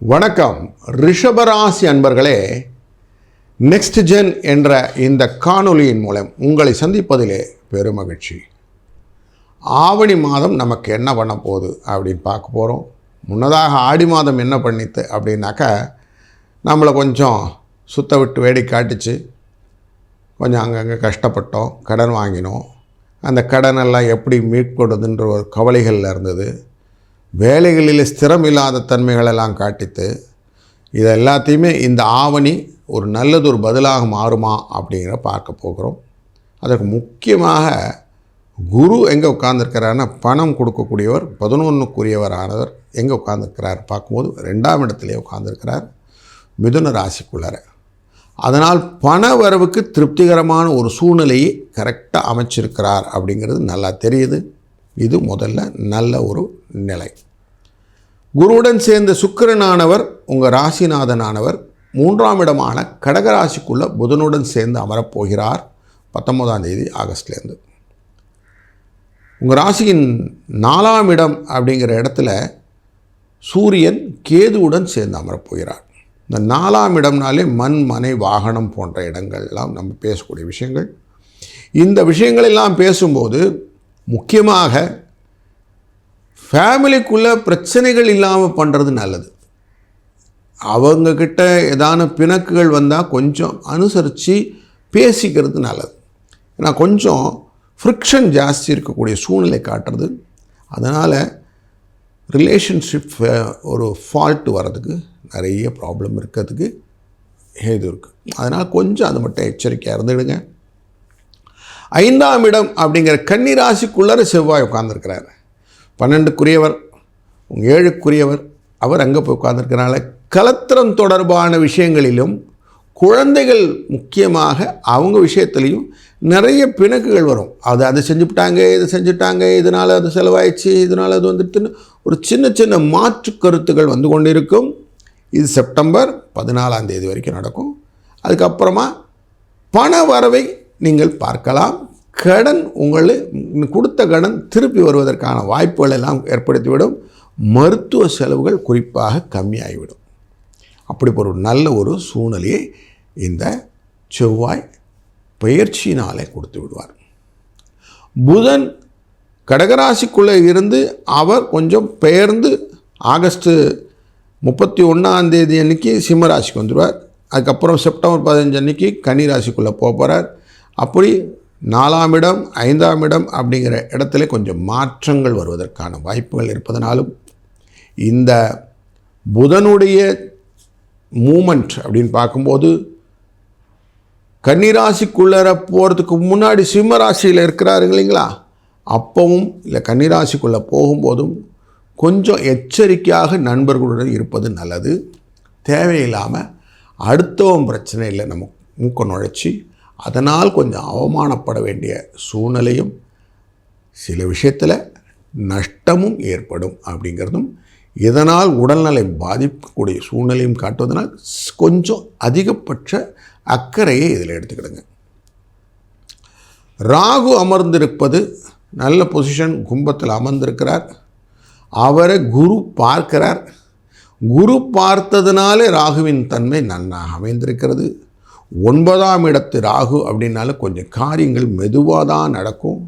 வணக்கம். ரிஷபராசி அன்பர்களே நெக்ஸ்ட் ஜென் என்ற இந்த காணொலியின் மூலம் உங்களை சந்திப்பதிலே பெருமகிழ்ச்சி. ஆவணி மாதம் நமக்கு என்ன பண்ண போகுது அப்படின்னு பார்க்க போகிறோம் முன்னதாக ஆடி மாதம் என்ன பண்ணித்து அப்படின்னாக்கா நம்மளை கொஞ்சம் சுத்த விட்டு வேடி காட்டுச்சு. கொஞ்சம் அங்கங்கே கஷ்டப்பட்டோம் கடன் வாங்கினோம். அந்த கடனெல்லாம் எப்படி மீட்கொடுதுன்ற ஒரு கவலைகளில் இருந்தது. வேலைகளில் ஸ்திரம் இல்லாத தன்மைகளெல்லாம் காட்டித்து இது எல்லாத்தையுமே இந்த ஆவணி ஒரு நல்லதொரு பதிலாக மாறுமா அப்படிங்கிற பார்க்க போகிறோம். அதற்கு முக்கியமாக குரு எங்கே உட்கார்ந்துருக்கிறாருன்னா பணம் கொடுக்கக்கூடியவர் பதினொன்றுக்குரியவர் ஆனவர் எங்கே உட்கார்ந்துருக்கிறார் பார்க்கும்போது ரெண்டாம் இடத்துலேயே உட்கார்ந்துருக்கிறார் மிதுன ராசிக்குள்ளார. அதனால் பண வரவுக்கு திருப்திகரமான ஒரு சூழ்நிலையை கரெக்டாக அமைச்சிருக்கிறார் அப்படிங்கிறது நல்லா தெரியுது. இது முதல்ல நல்ல ஒரு நிலை. குருவுடன் சேர்ந்த சுக்கிரனானவர் உங்கள் ராசிநாதனானவர் மூன்றாம் இடமான கடகராசிக்குள்ள புதனுடன் சேர்ந்து அமரப்போகிறார். பத்தொன்பதாம் தேதி ஆகஸ்ட்லேருந்து. உங்கள் ராசியின் நாலாம் இடம் அப்படிங்கிற இடத்துல சூரியன் கேதுவுடன் சேர்ந்து அமரப்போகிறார். இந்த நாலாம் இடம்னாலே மண் மனை வாகனம் போன்ற இடங்கள்லாம் நம்ம பேசக்கூடிய விஷயங்கள். இந்த விஷயங்களெல்லாம் பேசும்போது முக்கியமாக ஃபேமிலிக்குள்ளே பிரச்சனைகள் இல்லாமல் பண்ணுறது நல்லது. அவங்கக்கிட்ட ஏதான பிணக்குகள் வந்தால் கொஞ்சம் அனுசரித்து பேசிக்கிறது நல்லது. ஏன்னா கொஞ்சம் ஃப்ரிக்ஷன் ஜாஸ்தி இருக்கக்கூடிய சூழ்நிலை காட்டுறது. அதனால் ரிலேஷன்ஷிப் ஒரு ஃபால்ட்டு வர்றதுக்கு நிறைய ப்ராப்ளம் இருக்கிறதுக்கு இது இருக்குது அதனால் கொஞ்சம் அது மட்டும் எச்சரிக்கையாக இருந்துடுங்க. ஐந்தாம் இடம் அப்படிங்கிற கன்னிராசிக்குள்ளார செவ்வாய் உட்காந்துருக்கிறாரு பன்னெண்டுக்குரியவர் உங்கள் ஏழுக்குரியவர் அவர் அங்கே போய் உட்கார்ந்துருக்கனால கலத்திரம் தொடர்பான விஷயங்களிலும் குழந்தைகள் முக்கியமாக அவங்க விஷயத்துலேயும் நிறைய பிணக்குகள் வரும். அது அதை செஞ்சுவிட்டாங்க இதை செஞ்சுட்டாங்க இதனால் அது செலவாயிடுச்சு இதனால் அது வந்துட்டுன்னு ஒரு சின்ன சின்ன மாற்று கருத்துக்கள் வந்து கொண்டிருக்கும். இது செப்டம்பர் பதினாலாம் தேதி வரைக்கும் நடக்கும். அதுக்கப்புறமா பண வரவை நீங்கள் பார்க்கலாம். கடன் உங்களை கொடுத்த கடன் திருப்பி வருவதற்கான வாய்ப்புகள் எல்லாம் ஏற்படுத்திவிடும். மருத்துவ செலவுகள் குறிப்பாக கம்மியாகிவிடும். அப்படி ஒரு நல்ல ஒரு சூழ்நிலையை இந்த செவ்வாய் பயிற்சியினாலே கொடுத்து விடுவார். புதன் கடகராசிக்குள்ளே இருந்து அவர் கொஞ்சம் பெயர்ந்து ஆகஸ்ட்டு முப்பத்தி ஒன்றாம் தேதி அன்னைக்கு சிம்மராசிக்கு வந்துடுவார். அதுக்கப்புறம் செப்டம்பர் பதினஞ்சு அன்னைக்கு கன்னிராசிக்குள்ளே போக போகிறார் அப்படி நாலாம் இடம் ஐந்தாம் இடம் அப்படிங்கிற இடத்துல கொஞ்சம் மாற்றங்கள் வருவதற்கான வாய்ப்புகள் இருப்பதனாலும் இந்த புதனுடைய மூமெண்ட் அப்படின்னு பார்க்கும்போது கன்னிராசிக்குள்ளே போகிறதுக்கு முன்னாடி சிம்ம ராசியில் இருக்கிறாருங்க இல்லைங்களா? அப்பவும் இல்லை கன்னிராசிக்குள்ளே போகும்போதும் கொஞ்சம் எச்சரிக்கையாக நண்பர்களுடன் இருப்பது நல்லது. தேவையில்லாமல் அடுத்தவன் பிரச்சனையில் நம்ம மூக்க நுழைச்சி அதனால் கொஞ்சம் அவமானப்பட வேண்டிய சூழ்நிலையும் சில விஷயத்தில் நஷ்டமும் ஏற்படும் அப்படிங்கிறதும் இதனால் உடல்நலை பாதிக்கக்கூடிய சூழ்நிலையும் காட்டுவதனால் கொஞ்சம் அதிகபட்ச அக்கறையை இதில் எடுத்துக்கிடுங்க. ராகு அமர்ந்திருப்பது நல்ல பொசிஷன் கும்பத்தில் அமர்ந்திருக்கிறார். அவரை குரு பார்க்கிறார். குரு பார்த்ததுனாலே ராகுவின் தன்மை நன்னாக அமைந்திருக்கிறது. ஒன்பதாம் இடத்து ராகு அப்படின்னாலும் கொஞ்சம் காரியங்கள் மெதுவாக தான் நடக்கும்.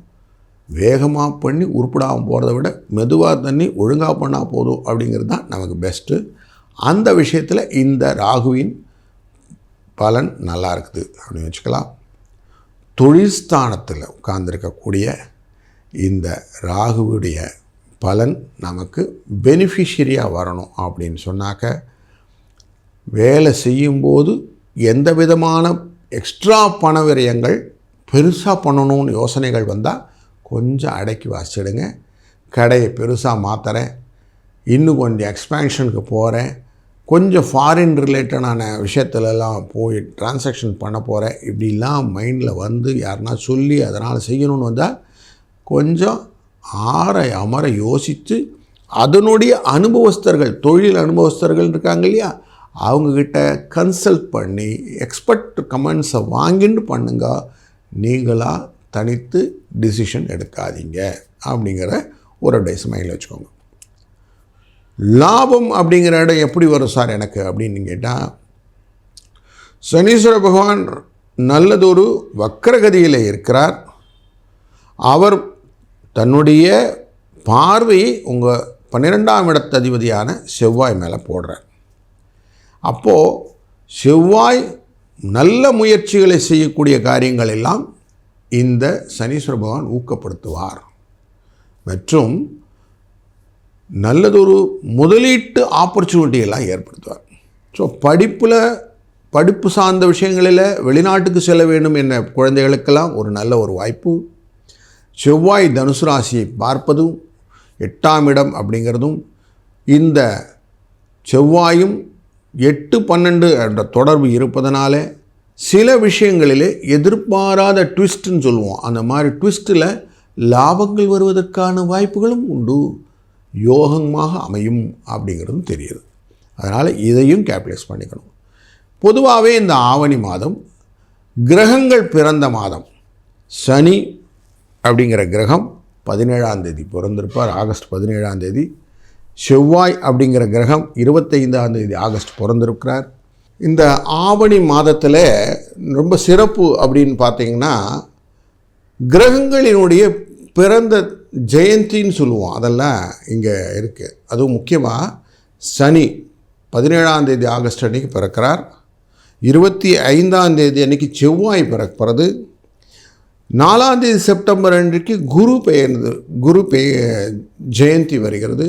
வேகமாக பண்ணி உருப்படாமல் போகிறத விட மெதுவாக தண்ணி ஒழுங்காக பண்ணால் போதும் அப்படிங்கிறது தான் நமக்கு பெஸ்ட்டு அந்த விஷயத்தில் இந்த ராகுவின் பலன் நல்லா இருக்குது அப்படின்னு வச்சுக்கலாம். தொழில் ஸ்தானத்தில் உட்கார்ந்துருக்கக்கூடிய இந்த ராகுவுடைய பலன் நமக்கு பெனிஃபிஷரியாக வரணும் அப்படின்னு சொன்னாக்க வேலை செய்யும்போது எந்த விதமான எக்ஸ்ட்ரா பண விரயங்கள் பெருசாக பண்ணணும்னு யோசனைகள் வந்தால் கொஞ்சம் அடக்கி வாசிடுங்க கடையை பெருசாக மாற்றுறேன் இன்னும் கொஞ்சம் எக்ஸ்பேன்ஷனுக்கு போகிறேன் கொஞ்சம் ஃபாரின் ரிலேட்டடான விஷயத்துலலாம் போய் டிரான்சாக்ஷன் பண்ண போகிறேன் இப்படிலாம் மைண்டில் வந்து யாருன்னா சொல்லி அதனால் செய்யணும்னு வந்தால் கொஞ்சம் ஆற அமர யோசித்து அதனுடைய அனுபவஸ்தர்கள் தொழில் அனுபவஸ்தர்கள் இருக்காங்க இல்லையா? அவங்கக்கிட்ட கன்சல்ட் பண்ணி எக்ஸ்பர்ட் கமெண்ட்ஸை வாங்கிட்டு பண்ணுங்க. நீங்களாக தனித்து டிசிஷன் எடுக்காதீங்க. அப்படிங்கிற ஒரு அட்வைஸ் மைண்டில் வச்சுக்கோங்க. லாபம் அப்படிங்கிற இடம் எப்படி வரும் சார் எனக்கு அப்படின்னு கேட்டால் சனீஸ்வர பகவான் நல்லதொரு வக்கரகதியில் இருக்கிறார். அவர் தன்னுடைய பார்வையை உங்கள் பன்னிரெண்டாம் இடத்ததிபதியான செவ்வாய் மேலே போடுறார். அப்போது செவ்வாய் நல்ல முயற்சிகளை செய்யக்கூடிய காரியங்கள் எல்லாம் இந்த சனீஸ்வர பகவான் ஊக்கப்படுத்துவார். மற்றும் நல்லதொரு முதலீட்டு ஆப்பர்ச்சுனிட்டியெல்லாம் ஏற்படுத்துவார். ஸோ படிப்பில் படிப்பு சார்ந்த விஷயங்களில் வெளிநாட்டுக்கு செல்ல வேண்டும் என்ற குழந்தைகளுக்கெல்லாம் ஒரு நல்ல ஒரு வாய்ப்பு. செவ்வாய் தனுசு ராசியை பார்ப்பதும் எட்டாம் இடம் அப்படிங்கிறதும் இந்த செவ்வாயும் எட்டு பன்னெண்டு என்ற தொடர்பு இருப்பதனால சில விஷயங்களிலே எதிர்பாராத ட்விஸ்ட்டுன்னு சொல்லுவோம். அந்த மாதிரி ட்விஸ்ட்டில் லாபங்கள் வருவதற்கான வாய்ப்புகளும் உண்டு. யோகமாக அமையும் அப்படிங்கிறதும் தெரியுது. அதனால் இதையும் கேபிடலைஸ் பண்ணிக்கணும். பொதுவாகவே இந்த ஆவணி மாதம் கிரகங்கள் பிறந்த மாதம். சனி அப்படிங்கிற கிரகம் பதினேழாம் தேதி பிறந்திருப்பார். ஆகஸ்ட் பதினேழாம் தேதி செவ்வாய் அப்படிங்கிற கிரகம் இருபத்தைந்தாம் தேதி ஆகஸ்ட் பிறந்திருக்கிறார். இந்த ஆவணி மாதத்தில் ரொம்ப சிறப்பு அப்படின்னு பார்த்தீங்கன்னா கிரகங்களினுடைய பிறந்த ஜெயந்தின்னு சொல்லுவோம். அதெல்லாம் இங்கே இருக்குது அதுவும் முக்கியமாக சனி பதினேழாம் தேதி ஆகஸ்ட் அன்னைக்கு பிறக்கிறார். இருபத்தி ஐந்தாம் தேதி அன்னைக்கு செவ்வாய் பிறக்கிறது. நாலாம் தேதி செப்டம்பர் அன்றைக்கு குரு பெயர்ந்து குரு பெய ஜெயந்தி வருகிறது.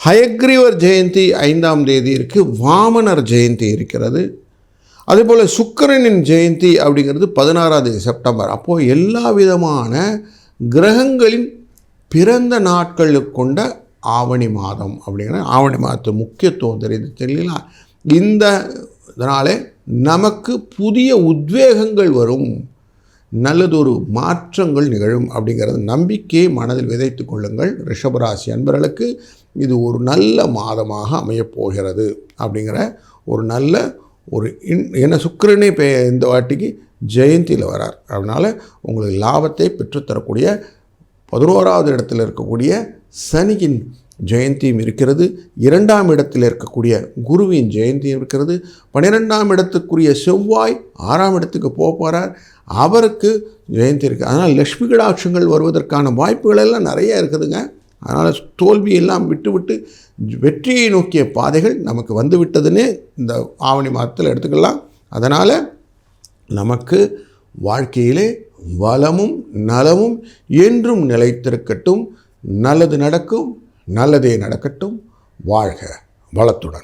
ஹயக்ரீவர் ஜெயந்தி ஐந்தாம் தேதி இருக்குது வாமனர் ஜெயந்தி இருக்கிறது. அதேபோல் சுக்கிரனின் ஜெயந்தி அப்படிங்கிறது பதினாறாம் தேதி செப்டம்பர். அப்போது எல்லா விதமான கிரகங்களின் பிறந்த நாட்களுக்கு கொண்ட ஆவணி மாதம் அப்படிங்கிற ஆவணி மாதத்து முக்கியத்துவம் தெரியுது தெரியல? இந்த இதனாலே நமக்கு புதிய உத்வேகங்கள் வரும். நல்லதொரு மாற்றங்கள் நிகழும் அப்படிங்கிறது நம்பிக்கையை மனதில் விதைத்து கொள்ளுங்கள். ரிஷபராசி அன்பர்களுக்கு இது ஒரு நல்ல மாதமாக அமையப்போகிறது அப்படிங்கிற ஒரு நல்ல ஒரு இன் என்ன சுக்கிரனே பே இந்த வாட்டிக்கு ஜெயந்தியில் வரார். அதனால் உங்களுக்கு லாபத்தை பெற்றுத்தரக்கூடிய பதினோராவது இடத்தில் இருக்கக்கூடிய சனியின் ஜெயந்தியும் இருக்கிறது. இரண்டாம் இடத்தில் இருக்கக்கூடிய குருவின் ஜெயந்தியும் இருக்கிறது. பன்னிரெண்டாம் இடத்துக்குரிய செவ்வாய் ஆறாம் இடத்துக்கு போக போகிறார் அவருக்கு ஜெயந்தி இருக்குது அதனால் லக்ஷ்மி கடாட்சங்கள் வருவதற்கான வாய்ப்புகள் எல்லாம் நிறைய இருக்குதுங்க. அதனால் தோல்வியெல்லாம் விட்டுவிட்டு வெற்றியை நோக்கிய பாதைகள் நமக்கு வந்து விட்டதுன்னு இந்த ஆவணி மாதத்தில் எடுத்துக்கலாம். அதனால் நமக்கு வாழ்க்கையிலே வளமும் நலமும் என்றும் நிலைத்திருக்கட்டும். நல்லது நடக்கும் நல்லதே நடக்கட்டும். வாழ்க வளத்துடன்.